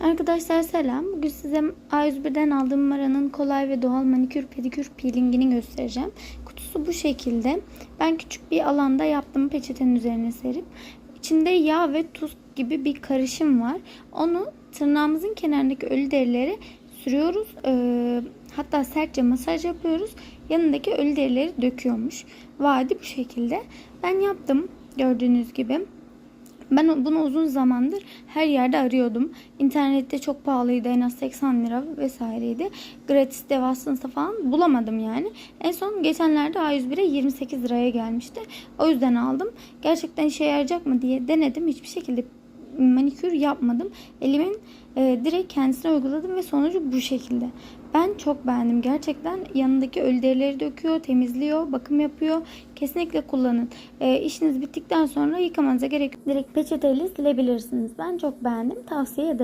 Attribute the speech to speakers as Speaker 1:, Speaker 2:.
Speaker 1: Arkadaşlar selam. Bugün size A101'den aldığım Mara'nın kolay ve doğal manikür pedikür peelingini göstereceğim. Kutusu bu şekilde. Ben küçük bir alanda yaptım peçetenin üzerine serip. İçinde yağ ve tuz gibi bir karışım var. Onu tırnağımızın kenarındaki ölü derileri sürüyoruz. Ee, hatta sertçe masaj yapıyoruz. Yanındaki ölü derileri döküyormuş. Vadi bu şekilde. Ben yaptım gördüğünüz gibi. Ben bunu uzun zamandır her yerde arıyordum. İnternette çok pahalıydı. En az 80 lira vesaireydi. Gratis devasında falan bulamadım yani. En son geçenlerde A101'e 28 liraya gelmişti. O yüzden aldım. Gerçekten işe yarayacak mı diye denedim. Hiçbir şekilde manikür yapmadım. Elimin e, direkt kendisine uyguladım ve sonucu bu şekilde. Ben çok beğendim. Gerçekten yanındaki ölü derileri döküyor, temizliyor, bakım yapıyor. Kesinlikle kullanın. E, işiniz bittikten sonra yıkamanıza gerek yok. Direkt peçeteyle silebilirsiniz. Ben çok beğendim. Tavsiye ederim.